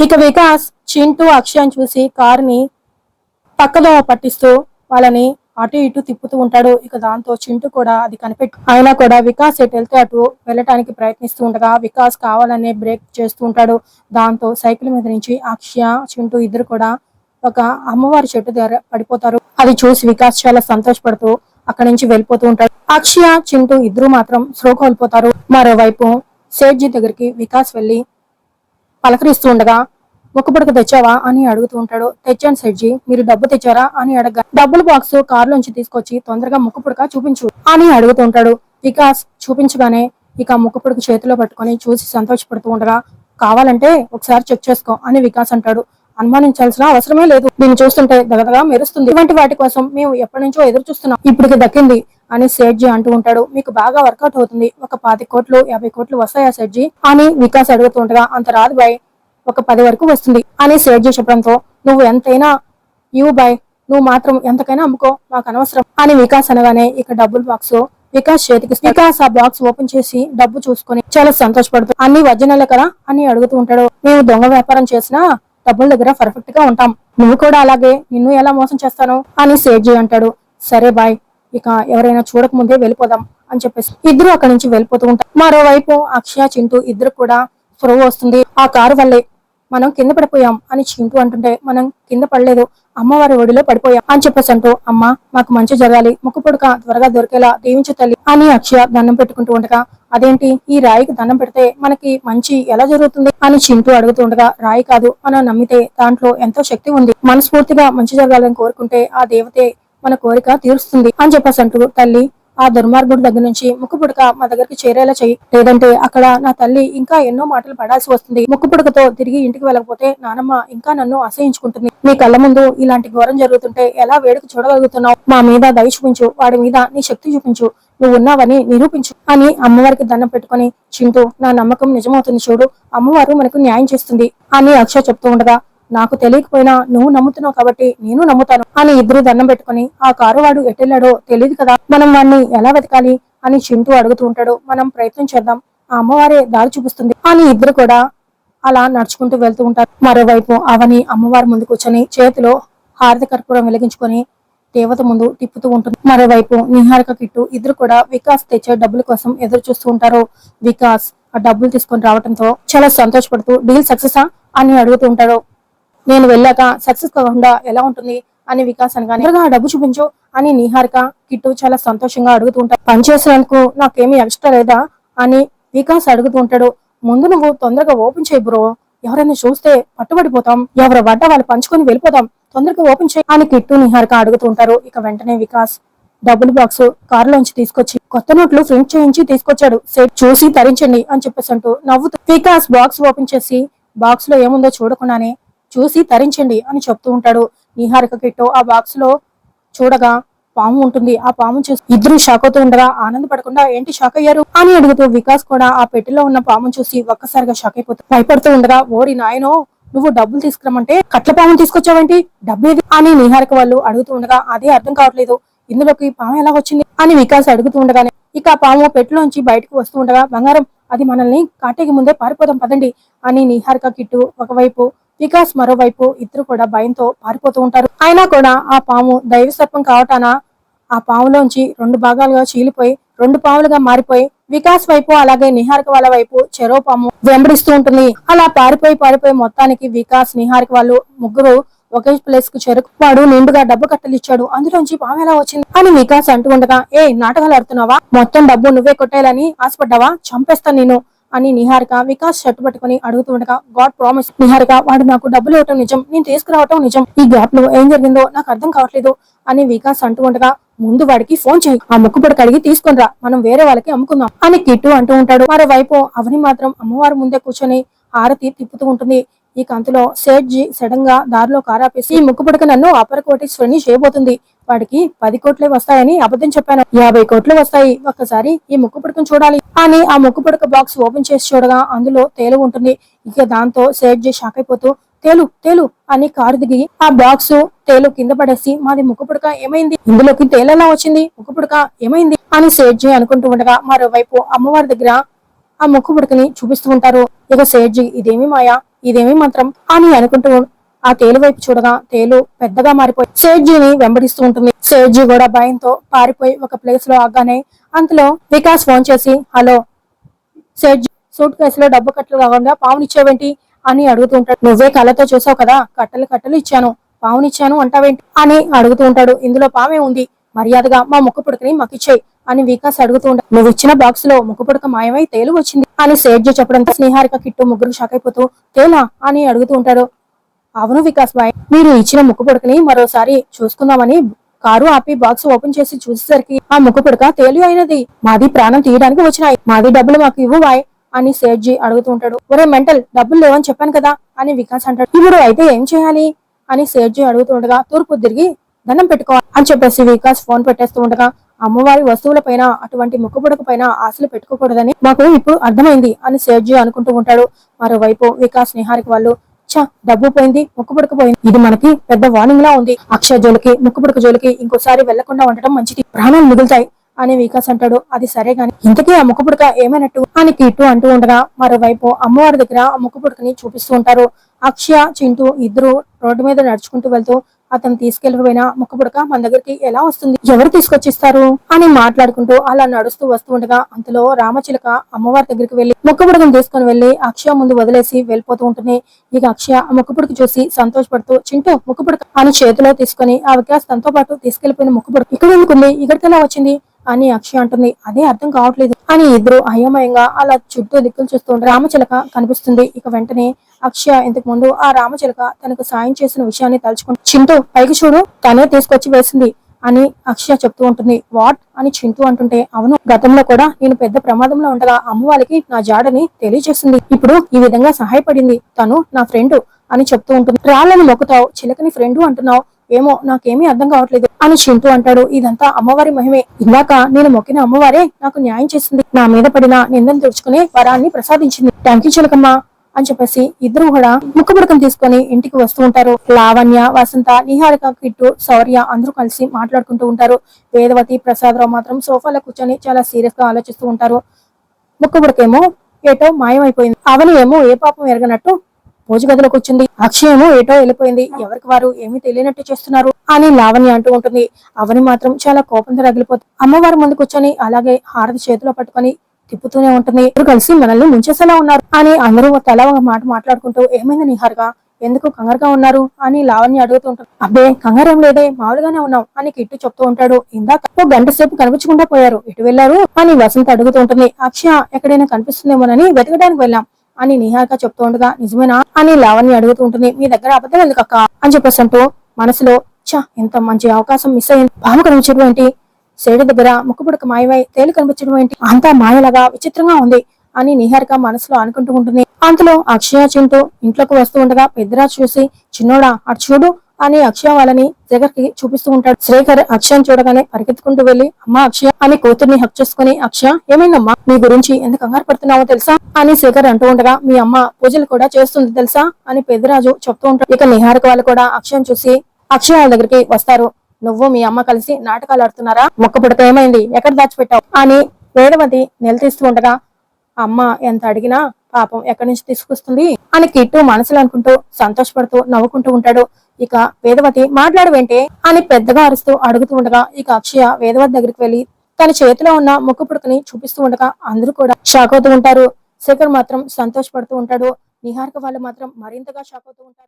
ఇక వికాస్ చింటూ అక్షయాన్ని చూసి కారుని పక్కదో పట్టిస్తూ వాళ్ళని అటు ఇటు తిప్పుతూ ఉంటాడు. ఇక దాంతో చింటూ కూడా అది కనిపెట్టు అయినా కూడా వికాస్ ఎటు వెళ్తే అటు వెళ్ళటానికి ప్రయత్నిస్తూ ఉండగా వికాస్ కావాలనే బ్రేక్ చేస్తూ ఉంటాడు. దాంతో సైకిల్ మీద నుంచి అక్షయ చింటూ ఇద్దరు కూడా ఒక అమ్మవారి చెట్టు దగ్గర పడిపోతారు. అది చూసి వికాస్ చాలా సంతోషపడుతూ అక్కడి నుంచి వెళ్ళిపోతూ ఉంటాడు. అక్షయ చింటూ ఇద్దరు మాత్రం స్లో కోల్పోతారు మరోవైపు సేట్జీ దగ్గరికి వికాస్ వెళ్ళి పలకరిస్తూ ఉండగా ముక్కుపుడక తెచ్చావా? అని అడుగుతూ ఉంటాడు. తెచ్చాను సెడ్జీ మీరు డబ్బు తెచ్చారా? అని అడగ డబ్బుల బాక్స్ కారులోంచి తీసుకొచ్చి తొందరగా ముక్కు పుడక చూపించు అని అడుగుతూ ఉంటాడు. వికాస్ చూపించగానే ఇక ముక్కు పుడక చేతిలో పట్టుకొని చూసి సంతోషపడుతూ ఉండగా కావాలంటే ఒకసారి చెక్ చేసుకో అని వికాస్ అంటాడు. అనుమానించాల్సిన అవసరమే లేదు. దీన్ని చూస్తుంటే దగదగా మెరుస్తుంది. ఇటువంటి వాటి కోసం మేము ఎప్పటి నుంచో ఎదురు చూస్తున్నాం. ఇప్పటికి దక్కింది అని సేట్జీ అంటూ ఉంటాడు. మీకు బాగా వర్కౌట్ అవుతుంది. ఒక పాతి కోట్లు యాభై కోట్లు వస్తాయా సేట్జీ? అని వికాస్ అడుగుతూ ఉండగా అంత రాదు బాయ్. ఒక పది వరకు వస్తుంది అని సేట్జీ చెప్పడంతో నువ్వు ఎంతైనా ఇవ్వు బాయ్. నువ్వు మాత్రం ఎంతకైనా అమ్ముకో. మాకు అనవసరం. అని వికాస్ అనగానే ఇక డబ్బుల్ బాక్స్ వికాస్ చేతికి వికాస్ ఆ బాక్స్ ఓపెన్ చేసి డబ్బు చూసుకొని చాలా సంతోషపడుతుంది అన్ని వజ్జనాలే కదా అని అడుగుతూ ఉంటాడు. మేము దొంగ వ్యాపారం చేసినా డబ్బుల దగ్గర పర్ఫెక్ట్గా ఉంటాం. నువ్వు కూడా అలాగే నిన్ను ఎలా మోసం చేస్తాను అని సేట్జీ అంటాడు. సరే బాయ్. ఇక ఎవరైనా చూడక ముందే వెళ్ళిపోదాం అని చెప్పేసి ఇద్దరు అక్కడి నుంచి వెళ్ళిపోతూ ఉంటారు. మరోవైపు అక్షయ చింటూ ఇద్దరు కూడా స్పృహ వస్తుంది. ఆ కారు వల్లే మనం కింద పడిపోయాం అని చింటూ అంటుంటే మనం కింద పడలేదు అమ్మవారి ఒడిలో పడిపోయాం అని చెప్పేసి అంటూ అమ్మ మాకు మంచి జరగాలి ముక్కు పుడక త్వరగా దొరికేలా దీవించు తల్లి అని అక్షయ దండం పెట్టుకుంటూ ఉండగా అదేంటి? ఈ రాయికి దండం పెడితే మనకి మంచి ఎలా జరుగుతుంది? అని చింటూ అడుగుతూ ఉండగా రాయి కాదు మనం నమ్మితే దాంట్లో ఎంతో శక్తి ఉంది. మనస్ఫూర్తిగా మంచి జరగాలని కోరుకుంటే ఆ దేవతే మన కోరిక తీరుస్తుంది అని చెప్పేసి అంటూ తల్లి ఆ దుర్మార్గుడి దగ్గర నుంచి ముక్కు పుడక మా దగ్గరికి చేరేలా చెయ్యి. లేదంటే అక్కడ నా తల్లి ఇంకా ఎన్నో మాటలు పడాల్సి వస్తుంది. ముక్కు పుడకతో తిరిగి ఇంటికి వెళ్ళకపోతే నానమ్మ ఇంకా నన్ను అసహించుకుంటుంది. నీ కళ్ళ ముందు ఇలాంటి ఘోరం జరుగుతుంటే ఎలా వేడుక చూడగలుగుతున్నావు? మా మీద దయ చూపించు. వాడి మీద నీ శక్తి చూపించు. నువ్వు ఉన్నావని నిరూపించు అని అమ్మవారికి దండం పెట్టుకొని చింటూ నా నమ్మకం నిజమవుతుంది చూడు. అమ్మవారు మనకు న్యాయం చేస్తుంది అని అక్ష చెప్తూ ఉండగా నాకు తెలియకపోయినా నువ్వు నమ్ముతున్నావు కాబట్టి నేను నమ్ముతాను అని ఇద్దరు దండం పెట్టుకుని ఆ కారు వాడు ఎటెళ్ళాడో తెలియదు కదా మనం వాడిని ఎలా వెతకాలి? అని చింటూ అడుగుతూ ఉంటాడు. మనం ప్రయత్నం చేద్దాం ఆ అమ్మవారే దారి చూపిస్తుంది. అని ఇద్దరు కూడా అలా నడుచుకుంటూ వెళ్తూ ఉంటారు. మరోవైపు అవని అమ్మవారి ముందు కూర్చొని చేతిలో హారతి కర్పూరం వెలిగించుకొని దేవత ముందు తిప్పుతూ ఉంటుంది. మరోవైపు నిహారిక కిట్టు ఇద్దరు కూడా వికాస్ తెచ్చే డబ్బుల కోసం ఎదురు చూస్తూ ఉంటారు. వికాస్ ఆ డబ్బులు తీసుకొని రావడంతో చాలా సంతోషపడుతూ డీల్ సక్సెస్? అని అడుగుతూ ఉంటారు నేను వెళ్ళాక సక్సెస్ కాకుండా ఎలా ఉంటుంది అని వికాస్ అనగానే "త్వరగా డబ్బు చూపించు అని నిహారిక కిట్టు చాలా సంతోషంగా అడుగుతూ ఉంటాడు పనిచేసేందుకు నాకేమీ ఎక్స్ట్రా లేదా? అని వికాస్ అడుగుతూ ఉంటాడు. ముందు నువ్వు తొందరగా ఓపెన్ చేయి బ్రో. ఎవరైనా చూస్తే పట్టుబడిపోతాం. ఎవరు పడ్డ వాళ్ళు పంచుకొని వెళ్ళిపోతాం. తొందరగా ఓపెన్ చేయి అని కిట్టు నిహారిక అడుగుతూ ఉంటారు. ఇక వెంటనే వికాస్ డబ్బులు బాక్స్ కారులోంచి తీసుకొచ్చి కొత్త నోట్లు ప్రింట్ చేయించి తీసుకొచ్చాడు. సెట్ చూసి తరించండి అని చెప్పేసి అంటూ నవ్వుతూ వికాస్ బాక్స్ ఓపెన్ చేసి బాక్స్లో ఏముందో చూడకుండానే చూసి తరించండి అని చెప్తూ ఉంటాడు. నిహారిక కిట్టు ఆ బాక్స్లో చూడగా పాము ఉంటుంది. ఆ పాము చూసి ఇద్దరు షాక్ అవుతూ ఉండగా ఆనందపడకుండా ఏంటి షాక్ అయ్యారు? అని అడుగుతూ వికాస్ కూడా ఆ పెట్టెలో ఉన్న పాము చూసి ఒక్కసారిగా షాక్ అయిపోతుంది భయపడుతూ ఉండగా ఓరి నాయనో నువ్వు డబ్బులు తీసుకురమంటే కట్ల పాము తీసుకొచ్చావేంటి? డబ్బు ఏది? అని నిహారిక వాళ్ళు అడుగుతూ ఉండగా అదే అర్థం కావట్లేదు. ఇందులోకి పాము ఎలా వచ్చింది? అని వికాస్ అడుగుతూ ఉండగానే ఇక ఆ పాము పెట్టులోంచి బయటకు వస్తూ ఉండగా బంగారం అది మనల్ని కాటేకి ముందే పారిపోదాం పదండి అని నిహారిక కిట్టు ఒకవైపు వికాస్ మరోవైపు ఇద్దరు కూడా భయంతో పారిపోతూ ఉంటారు. అయినా కూడా ఆ పాము దైవ సర్పం కావటాన ఆ పాములోంచి రెండు భాగాలుగా చీలిపోయి రెండు పాములుగా మారిపోయి వికాస్ వైపు అలాగే నిహారిక వాళ్ళ వైపు చెరో పాము వెంబడిస్తూ ఉంటుంది. అలా పారిపోయి పారిపోయి మొత్తానికి వికాస్ నిహారిక వాళ్ళు ముగ్గురు ఒకే ప్లేస్కు చెరుకు వాడు నిండుగా డబ్బు కట్టలు ఇచ్చాడు అందులోంచి పాము ఎలా వచ్చింది? అని వికాస్ అంటూ ఉండగా ఏ నాటకాలు ఆడుతున్నావా? మొత్తం డబ్బు నువ్వే కొట్టేయాలని ఆశపడ్డావా? చంపేస్తా నేను. అని నిహారిక వికాస్ షర్ట్ పట్టుకుని అడుగుతుండగా గాడ్ ప్రామిస్ నిహారిక వాడు నాకు డబ్బులు ఇవ్వటం నిజం నేను తీసుకురావటం నిజం. ఈ గ్యాప్లో ఏం జరిగిందో నాకు అర్థం కావట్లేదు అని వికాస్ అంటూ ఉండగా ముందు వాడికి ఫోన్ చేయి ఆ ముక్కుపడి కడిగి తీసుకునిరా మనం వేరే వాళ్ళకి అమ్ముకుందాం అని కిట్టు అంటూ ఉంటాడు. మరోవైపు అవని మాత్రం అమ్మవారి ముందే కూర్చొని హారతి తిప్పుతూ ఉంటుంది. ఈ కంతులో సేట్జీ సడన్గా దారిలో కారాపేసి ఈ ముక్కుపుడక నన్ను అపర కోటేశ్వరిని చేయబోతుంది. వాడికి పది కోట్లే వస్తాయని అబద్ధం చెప్పాను. యాభై కోట్లు వస్తాయి. ఒక్కసారి ఈ ముక్కు పుడకను చూడాలి. అని ఆ ముక్కు పుడక బాక్స్ ఓపెన్ చేసి చూడగా అందులో తేలు ఉంటుంది. ఇక దాంతో సేట్జీ షాక్ అయిపోతూ తేలు తేలు అని కారు దిగి ఆ బాక్స్ తేలు కింద పడేసి మాది ముక్కు పుడక ఏమైంది? ఇందులోకి తేలు ఎలా వచ్చింది? ముక్కు పుడక ఏమైంది? అని సేట్జీ అనుకుంటూ ఉండగా మరోవైపు అమ్మవారి దగ్గర ఆ ముక్కు పుడకని చూపిస్తూ ఉంటారు. ఇక సేట్జీ ఇదేమి మాయా? ఇదేమి మంత్రం అని అనుకుంటూ ఆ తేలు వైపు చూడగా తేలు పెద్దగా మారిపోయి సేట్జీని వెంబడిస్తూ ఉంటుంది. సేట్జీ కూడా భయంతో పారిపోయి ఒక ప్లేస్లో ఆగానే అంతలో వికాస్ ఫోన్ చేసి హలో సేట్ సూట్ కేసులో డబ్బు కట్టలు కాకుండా పావునిచ్చావేంటి అని అడుగుతూ ఉంటాడు. నువ్వే కళ్ళతో చూసావు కదా కట్టలు కట్టలు ఇచ్చాను పావునిచ్చాను అంటావేంటి? అని అడుగుతూ ఉంటాడు. ఇందులో పామే ఉంది మర్యాదగా మా ముక్కు పుడకని మాకిచ్చేయి అని వికాస్ అడుగుతూ ఉంటాడు నువ్వు ఇచ్చిన బాక్స్లో ముక్కు పుడక మాయమై తేలు వచ్చింది అని సేట్జీ చెప్పడంతో స్నేహారిక కిట్టు ముగ్గురు షాక్ అయిపోతూ తేలా అని అడుగుతూ ఉంటాడు. అవును వికాస్ బాయ్ మీరు ఇచ్చిన ముక్కు పుడకని మరోసారి చూసుకుందామని కారు ఆపి బాక్స్ ఓపెన్ చేసి చూసేసరికి ఆ ముక్కు పుడక తేలి అయినది. మాది ప్రాణం తీయడానికి వచ్చినాయి. మాది డబ్బులు మాకు ఇవ్వు బాయ్ అని సేట్జీ అడుగుతూ ఉంటాడు. ఒరే మెంటల్ డబ్బులు లేవని చెప్పాను కదా అని వికాస్ అంటాడు. ఇప్పుడు అయితే ఏం చేయాలి? అని సేట్జీ అడుగుతుండగా తూర్పు తిరిగి దండం పెట్టుకోవాలి అని చెప్పేసి వికాస్ ఫోన్ పెట్టేస్తూ ఉండగా అమ్మవారి వస్తువుల పైన అటువంటి ముక్కుపుడక పైన ఆశలు పెట్టుకోకూడదని మాకు ఇప్పుడు అర్థమైంది అని సేర్జీ అనుకుంటూ ఉంటాడు. మరోవైపు వికాస్ నిహారిక వాళ్ళు ఛ డబ్బు పోయింది ముక్కుపుడక పోయింది. ఇది మనకి పెద్ద వార్నింగ్ లా ఉంది. అక్షయ జోలికి ముక్కుపుడక జోలికి ఇంకోసారి వెళ్ళకుండా ఉండటం మంచిది. ప్రాణాలు మిగులుతాయి అని వికాస్ అంటాడు. అది సరే గాని ఇంతకీ ఆ ముక్కుపుడక ఏమైనట్టు? అని కిట్టు అంటూ ఉండగా మరోవైపు అమ్మవారి దగ్గర ఆ ముక్కుపుడకని చూపిస్తూ ఉంటారు. అక్షయ చింటూ ఇద్దరు రోడ్డు మీద నడుచుకుంటూ వెళ్తూ అతను తీసుకెళ్ళిపోయిన ముక్కుపుడక మన దగ్గరికి ఎలా వస్తుంది? ఎవరు తీసుకొచ్చిస్తారు? అని మాట్లాడుకుంటూ అలా నడుస్తూ వస్తూ ఉండగా అంతలో రామచిలక అమ్మవారి దగ్గరికి వెళ్ళి ముక్కుపుడకను తీసుకుని వెళ్ళి అక్షయ ముందు వదిలేసి వెళ్ళిపోతూ ఉంటుంది ఇక అక్షయ ఆ చూసి సంతోషపడుతూ చింటూ ముక్కుపుడక అని చేతిలో తీసుకుని ఆ వికాస్ తనతో పాటు తీసుకెళ్ళిపోయిన ముక్కుపుడక ఇక్కడ ఎందుకుంది? ఇక్కడికి ఎలా వచ్చింది? అని అక్షయ అంటుంది అదే అర్థం కావట్లేదు అని ఇద్దరు అయోమయంగా అలా చుట్టూ దిక్కులు చూస్తూ రామచిలక కనిపిస్తుంది. ఇక వెంటనే అక్షయ ఇంతకు ముందు ఆ రామచిలక తనకు సాయం చేసిన విషయాన్ని తలుచుకుంటూ చింటూ పైకి చూడు తనే తీసుకొచ్చి వేసింది అని అక్షయ చెప్తూ ఉంటుంది. వాట్? అని చింటూ అంటుంటే అవును గతంలో కూడా నేను పెద్ద ప్రమాదంలో ఉండగా అమ్మవారికి నా జాడని తెలియజేసింది. ఇప్పుడు ఈ విధంగా సహాయపడింది తను నా ఫ్రెండ్ అని చెప్తూ ఉంటుంది. రాళ్ళని మొక్కుతావు చిలకని ఫ్రెండ్ అంటున్నావు. ఏమో నాకేమీ అర్థం కావట్లేదు అని చింటూ అంటాడు. ఇదంతా అమ్మవారి మహిమే. ఇందాక నేను మొక్కిన అమ్మవారే నాకు న్యాయం చేసింది. నా మీద పడిన నిందను తుడుచుకునే వరాన్ని ప్రసాదించింది. థ్యాంక్ యూ చిలకమ్మ. అని చెప్పేసి ఇద్దరు కూడా ముక్కుపుడకం తీసుకొని ఇంటికి వస్తూ ఉంటారు. లావణ్య వసంత నిహారిక కిట్టు శౌర్య అందరూ కలిసి మాట్లాడుకుంటూ ఉంటారు. వేదవతి ప్రసాదరావు మాత్రం సోఫాలో కూర్చొని చాలా సీరియస్గా ఆలోచిస్తూ ఉంటారు. ముక్కుబుడకేమో ఏటో మాయమైపోయింది. అవని ఏమో ఏ పాపం ఎరగనట్టు పూజ గదిలో వచ్చింది. అక్షయమో ఏటో వెళ్ళిపోయింది. ఎవరికి వారు ఏమీ తెలియనట్టు చేస్తున్నారు అని లావణ్య అంటూ ఉంటుంది. అవని మాత్రం చాలా కోపంతో రగిలిపోతుంది అమ్మవారి ముందు కూర్చొని అలాగే హారతి చేతిలో పట్టుకొని తిప్పుతూనే ఉంటుంది ఇద్దరు కలిసి మనల్ని ముంచేసేలా ఉన్నారు. అని అందరూ తల ఒక మాట మాట్లాడుకుంటూ ఏమైంది నిహారుగా? ఎందుకు కంగారుగా ఉన్నారు? అని లావణ్య అడుగుతుంటారు అబ్బే కంగారం లేదే మామూలుగానే ఉన్నాం అని కిట్టు చెప్తూ ఉంటాడు. ఇందాక ఓ గంట సేపు కనిపించకుండా పోయారు. ఇటు వెళ్ళారు అని వసంత అడుగుతూ ఉంటుంది. అక్షయ ఎక్కడైనా కనిపిస్తుందేమోనని వెతకడానికి వెళ్ళాం అని నిహారిక చెప్తూ ఉండగా నిజమేనా? అని లావణ్య అడుగుతూ ఉంటుంది. మీ దగ్గర అబద్ధం ఎందుకు అక్క అని చెప్పేసి అంటూ మనసులో ఛ ఎంత మంచి అవకాశం మిస్ అయింది. భామ కనిపించడం ఏంటి? శరీర దగ్గర ముక్కుపుడక మాయమై తేలి కనిపించడం ఏంటి? అంతా మాయలాగా విచిత్రంగా ఉంది అని నిహారిక మనసులో అనుకుంటూ ఉంటుంది. అంతలో అక్షయ చింటూ ఇంట్లోకి వస్తూ ఉండగా పెద్దరాజు చూసి చిన్నోడా అటు చూడు అని అక్షయ వాళ్ళని దగ్గరికి చూపిస్తూ ఉంటాడు. శ్రీకర్ అక్షయం చూడగానే పరిగెత్తుకుంటూ వెళ్ళి అమ్మా అక్షయ అని కూతుర్ని హక్ చేసుకుని అక్షయ ఏమైందమ్మా? నీ గురించి ఎంత కంగారు పడుతున్నావో తెలుసా? అని శేఖర్ అంటూ ఉండగా మీ అమ్మ పూజలు కూడా చేస్తుంది తెలుసా? అని పెద్దరాజు చెప్తూ ఉంటాడు. ఇక నిహారిక వాళ్ళు కూడా అక్షయం చూసి అక్షయ వాళ్ళ దగ్గరికి వస్తారు. నువ్వు మీ అమ్మ కలిసి నాటకాలు ఆడుతున్నారా? మొక్క పుడత ఏమైంది? ఎక్కడ దాచిపెట్టావు? అని వేదవతి నిలదీస్తూ ఉండగా అమ్మ ఎంత అడిగినా పాపం ఎక్కడి నుంచి తీసుకొస్తుంది? అని కిట్టు మనసులో అనుకుంటూ సంతోషపడుతూ నవ్వుకుంటూ ఉంటాడు. ఇక వేదవతి మాట్లాడవేంటే? అని పెద్దగా అరుస్తూ అడుగుతూ ఉండగా ఇక అక్షయ వేదవతి దగ్గరికి వెళ్ళి తన చేతిలో ఉన్న ముక్కు పుడకని చూపిస్తూ ఉండగా అందరూ కూడా షాక్ అవుతూ ఉంటారు. శేఖర్ మాత్రం సంతోషపడుతూ ఉంటాడు. నిహారిక వాళ్ళు మాత్రం మరింతగా షాక్ అవుతూ ఉంటారు.